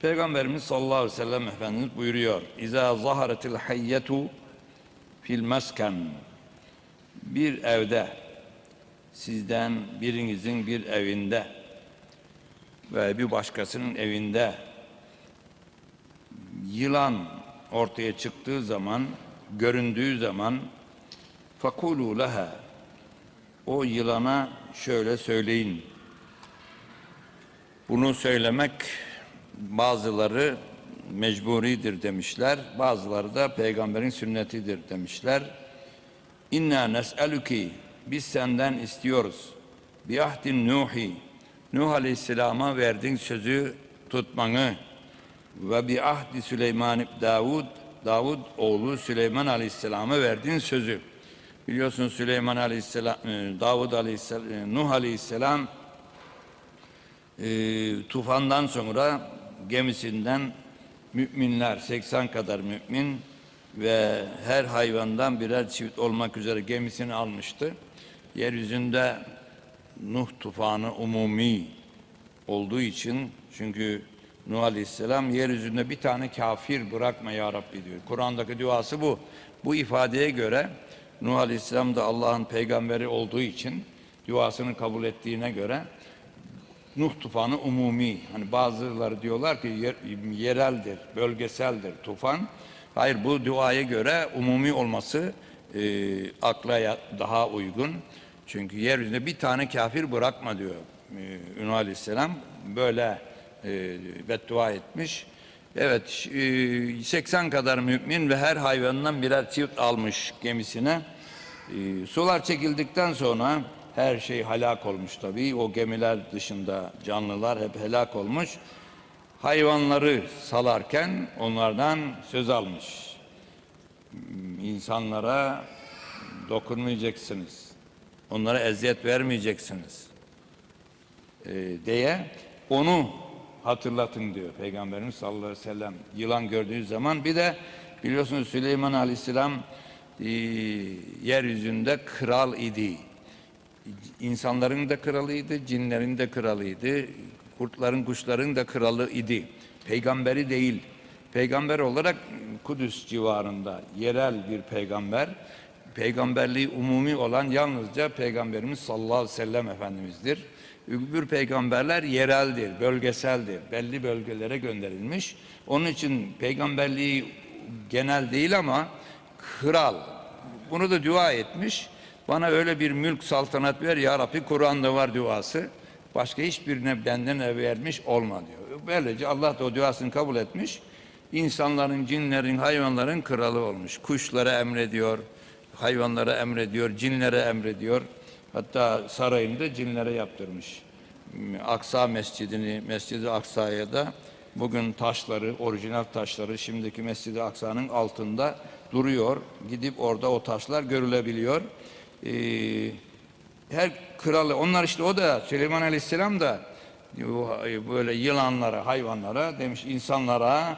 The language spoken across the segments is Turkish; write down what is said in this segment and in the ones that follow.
Peygamberimiz sallallahu aleyhi ve sellem Efendimiz buyuruyor. İza zaharetil hayyetu fil mesken. Bir evde, sizden birinizin bir evinde ve bir başkasının evinde yılan ortaya çıktığı zaman, göründüğü zaman fakulu leha o yılana şöyle söyleyin. Bunu söylemek bazıları mecburidir demişler. Bazıları da peygamberin sünnetidir demişler. İnna nes'eluki biz senden istiyoruz. Bi ahdin Nuhi Nuh Aleyhisselam'a verdiğin sözü tutmanı ve bi ahdi Süleyman Davud Davud oğlu Süleyman Aleyhisselam'a verdiğin sözü. Biliyorsun Süleyman Aleyhisselam, e, Davud Aleyhisselam, e, Nuh Aleyhisselam e, tufandan sonra gemisinden müminler 80 kadar mümin ve her hayvandan birer çift olmak üzere gemisini almıştı. Yeryüzünde Nuh tufanı umumi olduğu için çünkü Nuh Aleyhisselam yeryüzünde bir tane kafir bırakma ya Rabbi diyor. Kur'an'daki duası bu. Bu ifadeye göre Nuh Aleyhisselam da Allah'ın peygamberi olduğu için duasını kabul ettiğine göre Nuh tufanı umumi. Hani bazıları diyorlar ki yer, yereldir, bölgeseldir tufan. Hayır bu duaya göre umumi olması e, akla daha uygun. Çünkü yeryüzünde bir tane kafir bırakma diyor e, Nuh Aleyhisselam. Böyle e, beddua etmiş. Evet e, 80 kadar mümin ve her hayvandan birer çift almış gemisine. E, sular çekildikten sonra her şey helak olmuş tabii. O gemiler dışında canlılar hep helak olmuş. Hayvanları salarken onlardan söz almış. İnsanlara dokunmayacaksınız. Onlara eziyet vermeyeceksiniz. E, diye onu hatırlatın diyor Peygamberimiz sallallahu aleyhi ve sellem. Yılan gördüğü zaman bir de biliyorsunuz Süleyman aleyhisselam e, yeryüzünde kral idi. İnsanların da kralıydı, cinlerin de kralıydı, kurtların, kuşların da kralı idi. Peygamberi değil. Peygamber olarak Kudüs civarında yerel bir peygamber. Peygamberliği umumi olan yalnızca Peygamberimiz sallallahu aleyhi ve sellem Efendimiz'dir. Öbür peygamberler yereldir, bölgeseldir. Belli bölgelere gönderilmiş. Onun için peygamberliği genel değil ama kral. Bunu da dua etmiş. Bana öyle bir mülk saltanat ver ya Rabbi Kur'an'da var duası. Başka hiçbirine benden vermiş olma diyor. Böylece Allah da o duasını kabul etmiş. İnsanların, cinlerin, hayvanların kralı olmuş. Kuşlara emrediyor, hayvanlara emrediyor, cinlere emrediyor. Hatta sarayında cinlere yaptırmış. Aksa Mescidini, Mescid-i Aksa'ya da bugün taşları, orijinal taşları şimdiki Mescid-i Aksa'nın altında duruyor. Gidip orada o taşlar görülebiliyor. Ee, her kralı, onlar işte o da Süleyman Aleyhisselam da böyle yılanlara, hayvanlara demiş insanlara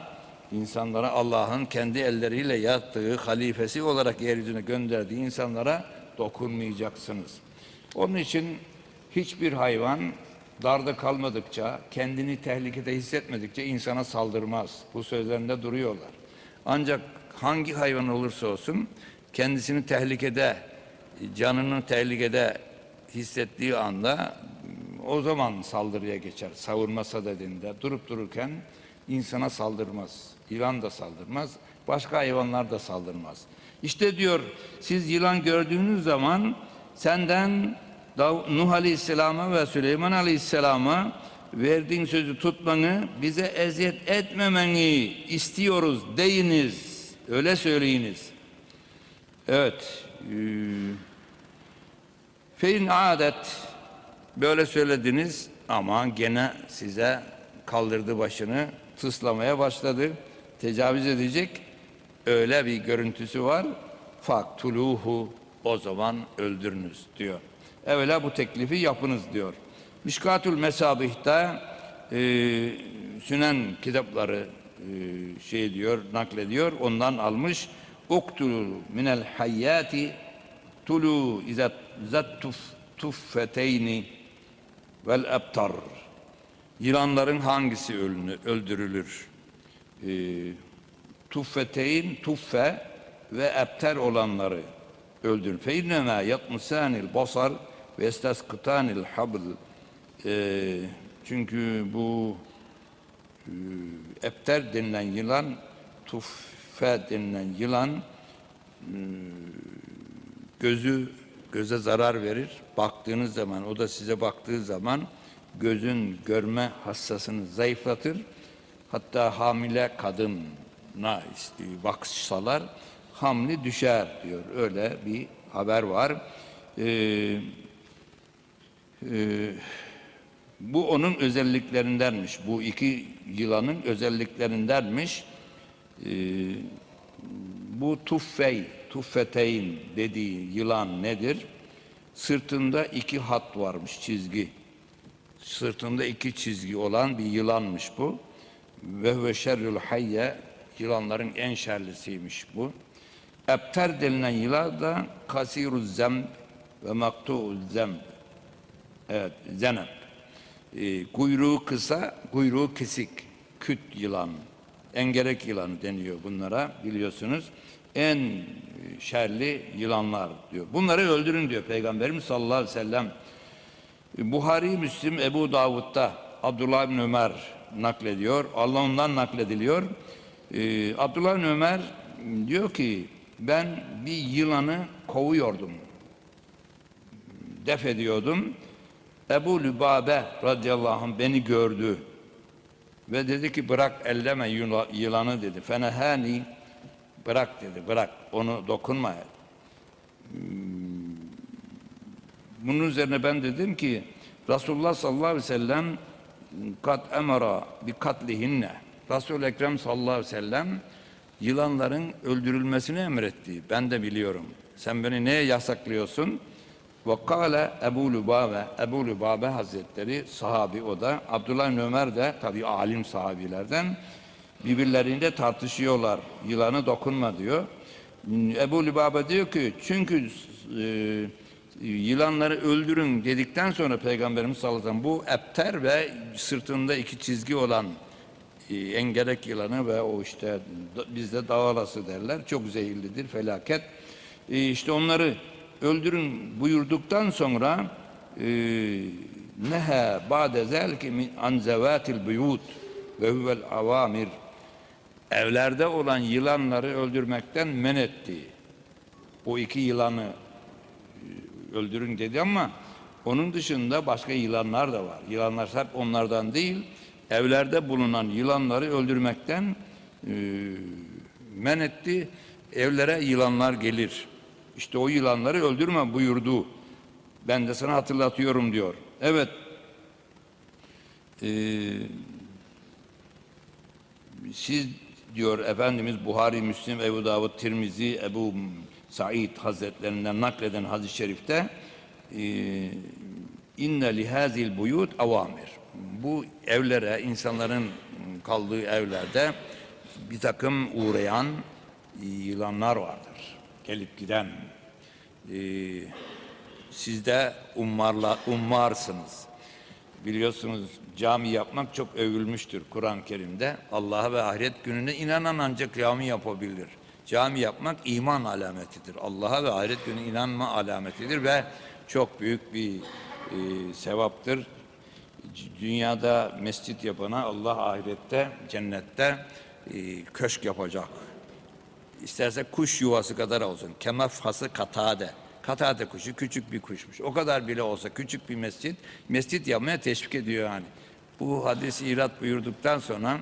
insanlara Allah'ın kendi elleriyle yattığı halifesi olarak yeryüzüne gönderdiği insanlara dokunmayacaksınız. Onun için hiçbir hayvan darda kalmadıkça, kendini tehlikede hissetmedikçe insana saldırmaz. Bu sözlerinde duruyorlar. Ancak hangi hayvan olursa olsun kendisini tehlikede, canını tehlikede hissettiği anda o zaman saldırıya geçer. Savunma sadedinde durup dururken insana saldırmaz. Yılan da saldırmaz. Başka hayvanlar da saldırmaz. İşte diyor siz yılan gördüğünüz zaman senden Nuh Aleyhisselam'a ve Süleyman Aleyhisselam'a verdiğin sözü tutmanı, bize eziyet etmemeni istiyoruz deyiniz. Öyle söyleyiniz. Evet. eee, Fein adet böyle söylediniz ama gene size kaldırdı başını tıslamaya başladı. Tecavüz edecek öyle bir görüntüsü var. Faktuluhu o zaman öldürünüz diyor. Evvela bu teklifi yapınız diyor. Mişkatül Mesabih'te e, Sünen kitapları e, şey diyor, naklediyor. Ondan almış. Uktulu minel hayyati tulu izat zattuf tuffeteyni vel ebtar Yılanların hangisi ölünü, öldürülür? Ee, tuffeteyn, tuffe ve ebter olanları öldürür. Fe yatmusanil basar ve esteskıtanil habl. Ee, çünkü bu e, ebter denilen yılan, tuffe denilen yılan e, gözü göze zarar verir. Baktığınız zaman, o da size baktığı zaman gözün görme hassasını zayıflatır. Hatta hamile kadına baksalar hamli düşer diyor. Öyle bir haber var. Ee, e, bu onun özelliklerindenmiş. Bu iki yılanın özelliklerindenmiş. Ee, bu tuffey, tuffeteyn dediği yılan nedir? Sırtında iki hat varmış çizgi. Sırtında iki çizgi olan bir yılanmış bu. Ve ve şerrül hayye yılanların en şerlisiymiş bu. Ebter denilen yılan da kasiruz zemb ve maktu'uz zemb. Evet, zeneb. Ee, kuyruğu kısa, kuyruğu kesik. Küt yılan, engerek yılanı deniyor bunlara biliyorsunuz. En şerli yılanlar diyor. Bunları öldürün diyor Peygamberimiz sallallahu aleyhi ve sellem. Buhari, Müslim, Ebu Davud'da Abdullah bin Ömer naklediyor. Allah ondan naklediliyor. Ee, Abdullah bin Ömer diyor ki ben bir yılanı kovuyordum. Def ediyordum. Ebu Lübabe radıyallahu anh beni gördü. Ve dedi ki bırak elleme yıla- yılanı dedi. Fenehani bırak dedi bırak onu dokunma. Hmm. Bunun üzerine ben dedim ki Resulullah sallallahu aleyhi ve sellem kat emara bi katlihinne. Resul-i Ekrem sallallahu aleyhi ve sellem yılanların öldürülmesini emretti. Ben de biliyorum. Sen beni neye yasaklıyorsun? Ve kâle Ebu Lübabe, Ebu Lübabe Hazretleri sahabi o da. Abdullah Ömer de tabi alim sahabilerden birbirlerinde tartışıyorlar. Yılanı dokunma diyor. Ebu Lübabe diyor ki çünkü e, yılanları öldürün dedikten sonra Peygamberimiz sallallahu aleyhi ve sellem bu epter ve sırtında iki çizgi olan e, engerek yılanı ve o işte bizde davalası derler. Çok zehirlidir felaket. E, işte onları öldürün buyurduktan sonra e, nehe ba'de zelki min an zevatil buyut ve huvel avamir evlerde olan yılanları öldürmekten men etti. O iki yılanı e, öldürün dedi ama onun dışında başka yılanlar da var. Yılanlar hep onlardan değil, evlerde bulunan yılanları öldürmekten e, men etti. Evlere yılanlar gelir. İşte o yılanları öldürme buyurdu. Ben de sana hatırlatıyorum diyor. Evet. Ee, siz diyor Efendimiz Buhari, Müslim, Ebu Davud, Tirmizi, Ebu Said Hazretlerinden nakleden hadis-i şerifte e, inne lihazil buyut avamir. Bu evlere, insanların kaldığı evlerde bir takım uğrayan yılanlar vardır. Gelip giden. E, siz de ummarla, ummarsınız. Biliyorsunuz cami yapmak çok övülmüştür Kur'an-ı Kerim'de. Allah'a ve ahiret gününe inanan ancak cami yapabilir. Cami yapmak iman alametidir. Allah'a ve ahiret gününe inanma alametidir ve çok büyük bir e, sevaptır. Dünyada mescit yapana Allah ahirette, cennette e, köşk yapacak. İsterse kuş yuvası kadar olsun. Kemafhası katade. Katade kuşu küçük bir kuşmuş. O kadar bile olsa küçük bir mescit, mescit yapmaya teşvik ediyor yani. Bu hadisi irat buyurduktan sonra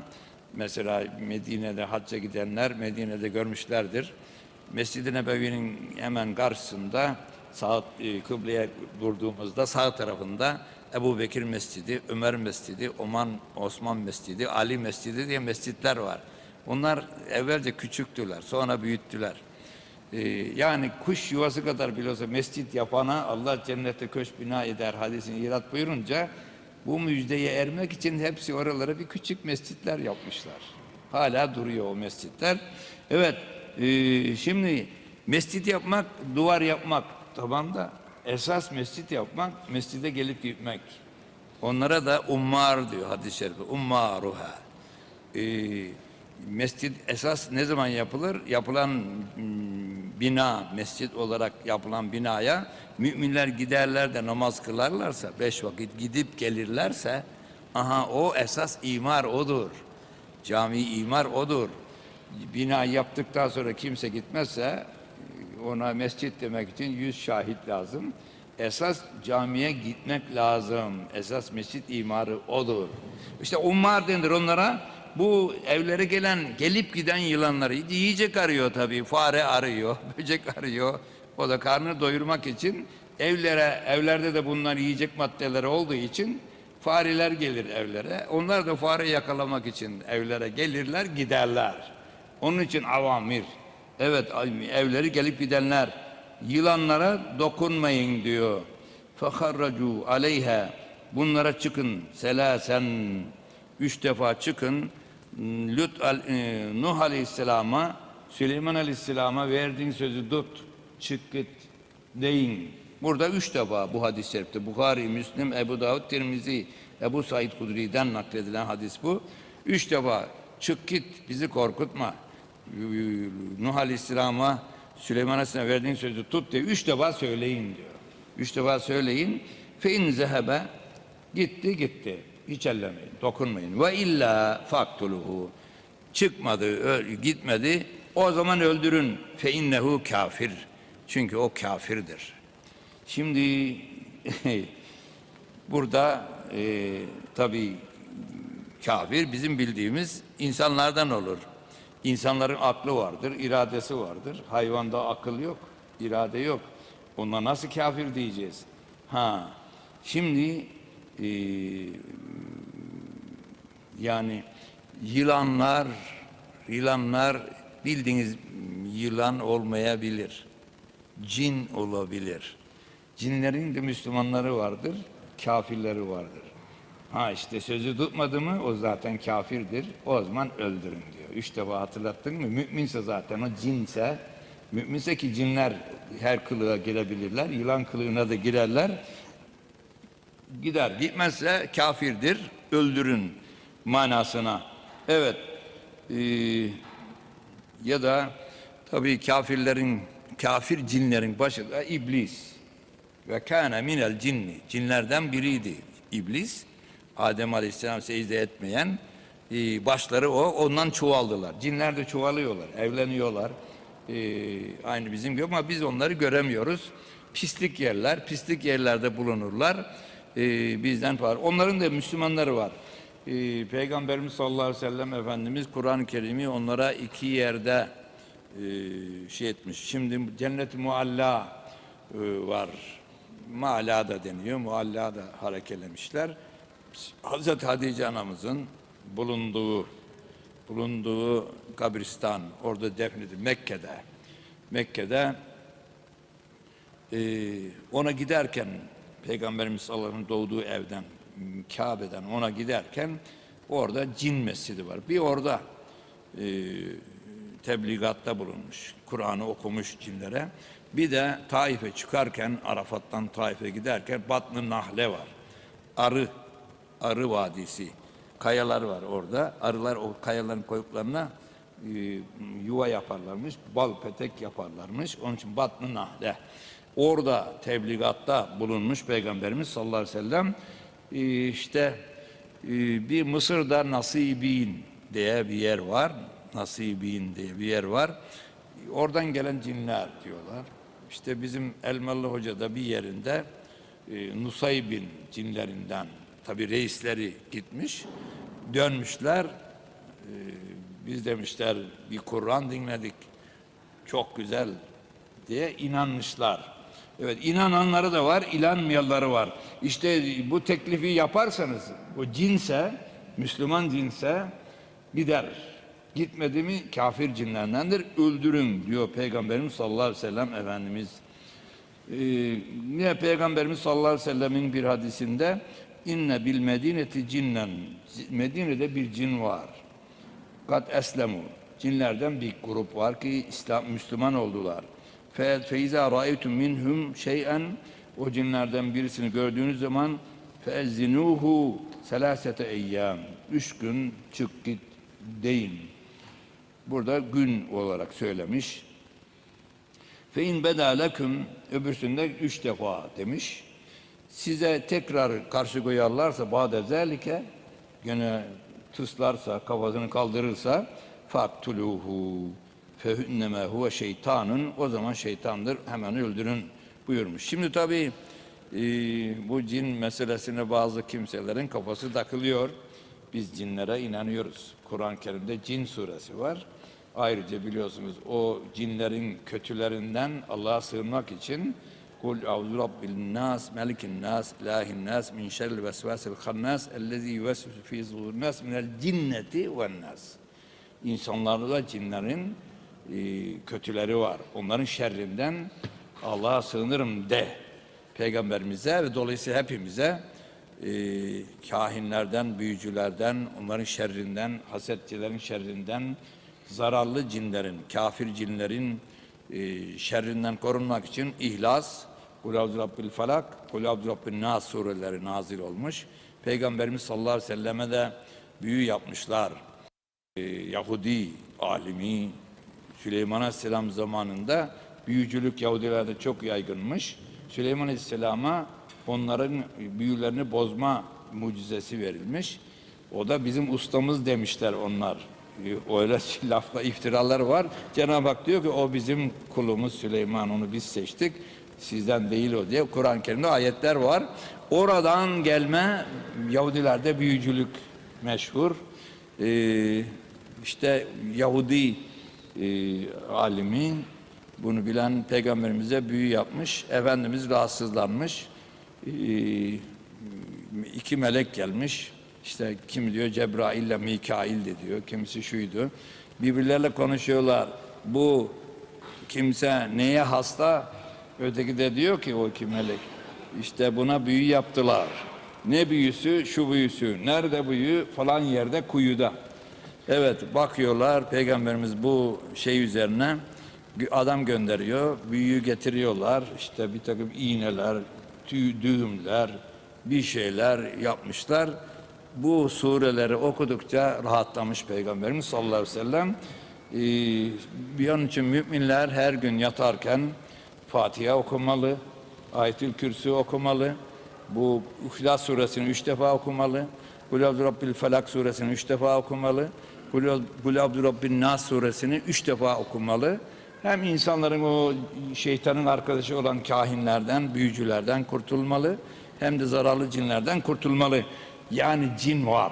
mesela Medine'de hacca gidenler Medine'de görmüşlerdir. Mescid-i Nebevi'nin hemen karşısında sağ e, kıbleye durduğumuzda sağ tarafında Ebu Bekir Mescidi, Ömer Mescidi, Oman Osman Mescidi, Ali Mescidi diye mescitler var. Bunlar evvelce küçüktüler, sonra büyüttüler. Ee, yani kuş yuvası kadar bile olsa mescit yapana Allah cennette köşk bina eder hadisini irat buyurunca bu müjdeye ermek için hepsi oralara bir küçük mescitler yapmışlar. Hala duruyor o mescitler. Evet, e, şimdi mescit yapmak, duvar yapmak tamam da esas mescit yapmak, mescide gelip gitmek. Onlara da ummar diyor hadis-i şerifte. Ummaruha. Ee, mescid esas ne zaman yapılır? Yapılan bina, mescit olarak yapılan binaya müminler giderler de namaz kılarlarsa, beş vakit gidip gelirlerse, aha o esas imar odur. Cami imar odur. Bina yaptıktan sonra kimse gitmezse ona mescit demek için yüz şahit lazım. Esas camiye gitmek lazım. Esas mescit imarı odur. İşte ummar denir onlara. Bu evlere gelen, gelip giden yılanları yiyecek arıyor tabii. Fare arıyor, böcek arıyor. O da karnını doyurmak için evlere, evlerde de bunlar yiyecek maddeleri olduğu için fareler gelir evlere. Onlar da fare yakalamak için evlere gelirler, giderler. Onun için avamir. Evet evleri gelip gidenler yılanlara dokunmayın diyor. Faharracu aleyha bunlara çıkın selasen üç defa çıkın Al, e, Nuh aleyhisselama Süleyman aleyhisselama verdiğin sözü tut çık git deyin. Burada üç defa bu hadis-i şerifte Bukhari, Müslim, Ebu Davud, Tirmizi, Ebu Said Hudri'den nakledilen hadis bu. Üç defa çık git bizi korkutma. Nuh Aleyhisselam'a Süleyman Aleyhisselam'a verdiğin sözü tut diye üç defa söyleyin diyor. Üç defa söyleyin. Fe in zehebe gitti gitti. Hiç ellemeyin, dokunmayın. Ve illa faktuluhu çıkmadı, gitmedi. O zaman öldürün. Fe innehu kafir. Çünkü o kafirdir. Şimdi burada e, tabii kafir bizim bildiğimiz insanlardan olur. İnsanların aklı vardır, iradesi vardır. Hayvanda akıl yok, irade yok. Ona nasıl kafir diyeceğiz? Ha, şimdi e, yani yılanlar, yılanlar bildiğiniz yılan olmayabilir. Cin olabilir. Cinlerin de Müslümanları vardır, kafirleri vardır. Ha işte sözü tutmadı mı o zaten kafirdir. O zaman öldürün diyor. Üç defa hatırlattın mı? Müminse zaten o cinse, müminse ki cinler her kılığa girebilirler. Yılan kılığına da girerler. Gider. Gitmezse kafirdir. Öldürün manasına. Evet. Ee, ya da tabii kafirlerin, kafir cinlerin başı da iblis. Ve kâne minel cinni. Cinlerden biriydi iblis. Adem Aleyhisselam secde etmeyen e, başları o. Ondan çoğaldılar. Cinler de çoğalıyorlar, evleniyorlar. E, aynı bizim gibi ama biz onları göremiyoruz. Pislik yerler, pislik yerlerde bulunurlar. E, bizden var. Onların da Müslümanları var. E, Peygamberimiz sallallahu aleyhi ve sellem Efendimiz Kur'an-ı Kerim'i onlara iki yerde e, şey etmiş. Şimdi cennet-i mualla e, var. Mualla da deniyor. Mualla da harekelemişler. Hazreti Hatice anamızın bulunduğu bulunduğu kabristan orada defnedildi Mekke'de. Mekke'de e, ona giderken Peygamberimiz sallallahu aleyhi ve sellem doğduğu evden Kabe'den ona giderken orada cin mescidi var. Bir orada e, tebligatta bulunmuş. Kur'an'ı okumuş cinlere. Bir de Taif'e çıkarken Arafat'tan Taif'e giderken Batn-ı Nahle var. Arı Arı Vadisi. Kayalar var orada. Arılar o kayaların koyuklarına e, yuva yaparlarmış. Bal petek yaparlarmış. Onun için Batn-ı Nahle. Orada tebligatta bulunmuş Peygamberimiz sallallahu aleyhi ve sellem işte e, bir Mısır'da Nasibin diye bir yer var. Nasibin diye bir yer var. Oradan gelen cinler diyorlar. İşte bizim Elmalı Hoca'da bir yerinde e, Nusaybin cinlerinden tabi reisleri gitmiş dönmüşler E, biz demişler bir Kur'an dinledik çok güzel diye inanmışlar. Evet inananları da var, inanmayanları var. İşte bu teklifi yaparsanız bu cinse, Müslüman cinse gider. Gitmedi mi kafir cinlerdendir. Öldürün diyor Peygamberimiz sallallahu aleyhi ve sellem Efendimiz. Ee, yine Peygamberimiz sallallahu aleyhi ve sellemin bir hadisinde inne bil medineti cinnen Medine'de bir cin var. Kat eslemu. Cinlerden bir grup var ki İslam Müslüman oldular. Fe feiza ra'aytum minhum şey'en o cinlerden birisini gördüğünüz zaman فَاَزِّنُوهُ selasete eyyam. Üç gün çık git deyin. Burada gün olarak söylemiş. Fe in beda leküm öbürsünde üç defa demiş. Size tekrar karşı koyarlarsa ba'de zelike gene tıslarsa kafasını kaldırırsa faktuluhu fehünneme huve şeytanın o zaman şeytandır hemen öldürün buyurmuş. Şimdi tabi bu cin meselesine bazı kimselerin kafası takılıyor. Biz cinlere inanıyoruz. Kur'an-ı Kerim'de cin suresi var. Ayrıca biliyorsunuz o cinlerin kötülerinden Allah'a sığınmak için Kul auzu rabbil nas, melikin nas, ilahin nas, min şerril vesvesil hannas, ellezî yuvesvisu fî zuhurin nas, minel cinneti ven nas. İnsanlarla cinlerin e, kötüleri var. Onların şerrinden Allah'a sığınırım de. Peygamberimize ve dolayısıyla hepimize e, kahinlerden, büyücülerden, onların şerrinden, hasetçilerin şerrinden, zararlı cinlerin, kafir cinlerin e, şerrinden korunmak için İhlas, Kul Avzu Rabbil Falak, Kul Rabbin Nas sureleri nazil olmuş. Peygamberimiz sallallahu aleyhi ve selleme de büyü yapmışlar. E, Yahudi alimi Süleyman Aleyhisselam zamanında büyücülük Yahudilerde çok yaygınmış. Süleyman Aleyhisselam'a onların büyülerini bozma mucizesi verilmiş. O da bizim ustamız demişler onlar. E, Öyle lafla iftiralar var. Cenab-ı Hak diyor ki o bizim kulumuz Süleyman onu biz seçtik. Sizden değil o diye Kur'an-ı Kerim'de ayetler var. Oradan gelme Yahudilerde büyücülük meşhur. Ee, işte Yahudi e, alimi bunu bilen peygamberimize büyü yapmış. Efendimiz rahatsızlanmış. Ee, iki melek gelmiş. İşte kim diyor Cebrail ile Mikail de diyor. Kimisi şuydu. Birbirlerle konuşuyorlar. Bu kimse neye hasta? Öteki de diyor ki o iki melek. İşte buna büyü yaptılar. Ne büyüsü? Şu büyüsü. Nerede büyü? Falan yerde kuyuda. Evet bakıyorlar peygamberimiz bu şey üzerine adam gönderiyor. Büyüyü getiriyorlar. İşte bir takım iğneler, tüy, düğümler, bir şeyler yapmışlar. Bu sureleri okudukça rahatlamış Peygamberimiz sallallahu aleyhi ve sellem. Ee, bir an için müminler her gün yatarken Fatiha okumalı, Ayetül Kürsü okumalı, bu İhlas suresini üç defa okumalı, Kul Abdü Rabbil Felak suresini üç defa okumalı, Kul Abdü Rabbin Nas suresini üç defa okumalı. Hem insanların o şeytanın arkadaşı olan kahinlerden, büyücülerden kurtulmalı, hem de zararlı cinlerden kurtulmalı. Yani cin var.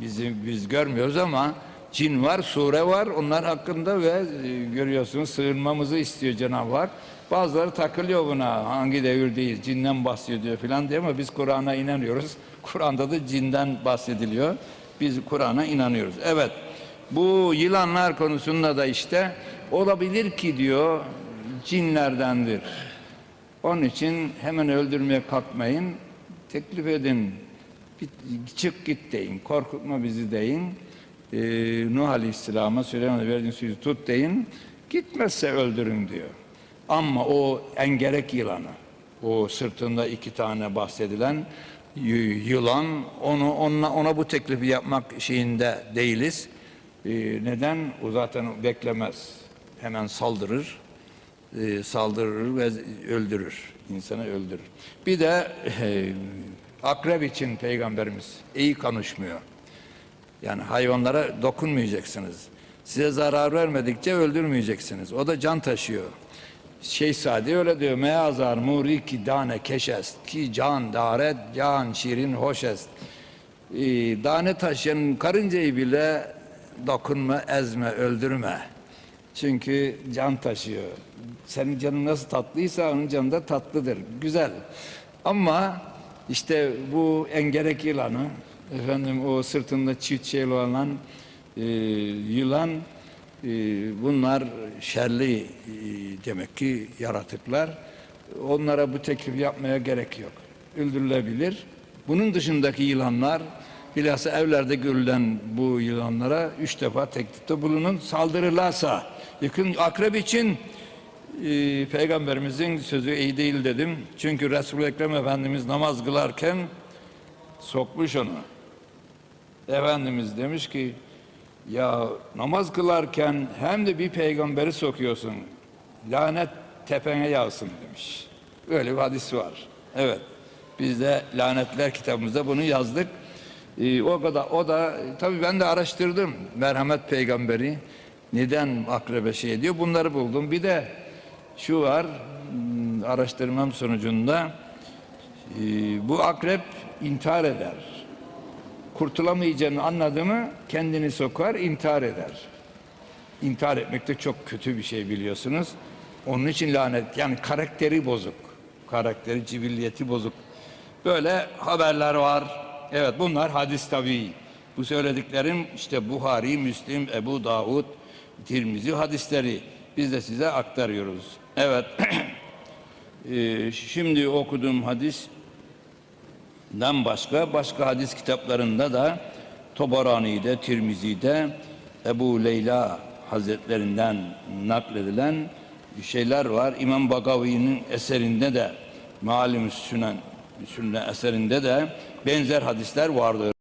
Bizim biz görmüyoruz ama cin var, sure var. Onlar hakkında ve e, görüyorsunuz sığınmamızı istiyor Cenab-ı Hak. Bazıları takılıyor buna. Hangi devirdeyiz? Cinden bahsediyor falan diye ama biz Kur'an'a inanıyoruz. Kur'an'da da cinden bahsediliyor. Biz Kur'an'a inanıyoruz. Evet. Bu yılanlar konusunda da işte olabilir ki diyor cinlerdendir. Onun için hemen öldürmeye kalkmayın. Teklif edin. Bir, çık git deyin. Korkutma bizi deyin. Ee, Nuh Aleyhisselam'a Süleyman'a verdiğin sözü tut deyin. Gitmezse öldürün diyor. Ama o engerek yılanı, o sırtında iki tane bahsedilen yılan, onu ona, ona bu teklifi yapmak şeyinde değiliz. Ee, neden? O zaten beklemez. Hemen saldırır e, saldırır ve öldürür. insanı öldürür. Bir de e, akrep için peygamberimiz iyi konuşmuyor. Yani hayvanlara dokunmayacaksınız. Size zarar vermedikçe öldürmeyeceksiniz. O da can taşıyor. Şey Sadi öyle diyor. Meazar muri ki dane keşest ki can daret can şirin hoşest. Ee, dane taşıyan karıncayı bile dokunma, ezme, öldürme. Çünkü can taşıyor. Senin canın nasıl tatlıysa onun canı da tatlıdır. Güzel. Ama işte bu engerek yılanı, efendim o sırtında çift şeyli olan e, yılan, bunlar şerli e, demek ki yaratıklar. Onlara bu teklif yapmaya gerek yok. Öldürülebilir. Bunun dışındaki yılanlar, bilhassa evlerde görülen bu yılanlara üç defa teklifte bulunun. Saldırırlarsa, yakın akrep için e, Peygamberimizin sözü iyi değil dedim. Çünkü Resul-i Ekrem Efendimiz namaz kılarken sokmuş onu. Efendimiz demiş ki ya namaz kılarken hem de bir peygamberi sokuyorsun. Lanet tepene yağsın demiş. Böyle bir hadis var. Evet. Biz de lanetler kitabımızda bunu yazdık. Ee, o kadar o da tabii ben de araştırdım merhamet peygamberi neden akrebe şey ediyor bunları buldum. Bir de şu var hmm, araştırmam sonucunda e, bu akrep intihar eder kurtulamayacağını anladı mı kendini sokar, intihar eder. İntihar etmek de çok kötü bir şey biliyorsunuz. Onun için lanet, yani karakteri bozuk. Karakteri, cibilliyeti bozuk. Böyle haberler var. Evet bunlar hadis tabii. Bu söylediklerim işte Buhari, Müslim, Ebu Davud, Tirmizi hadisleri. Biz de size aktarıyoruz. Evet. Ee, şimdi okuduğum hadis den başka başka hadis kitaplarında da Tobarani'de, Tirmizi'de Ebu Leyla Hazretlerinden nakledilen şeyler var. İmam Bagavi'nin eserinde de Malim Sünen, Sünnen eserinde de benzer hadisler vardır.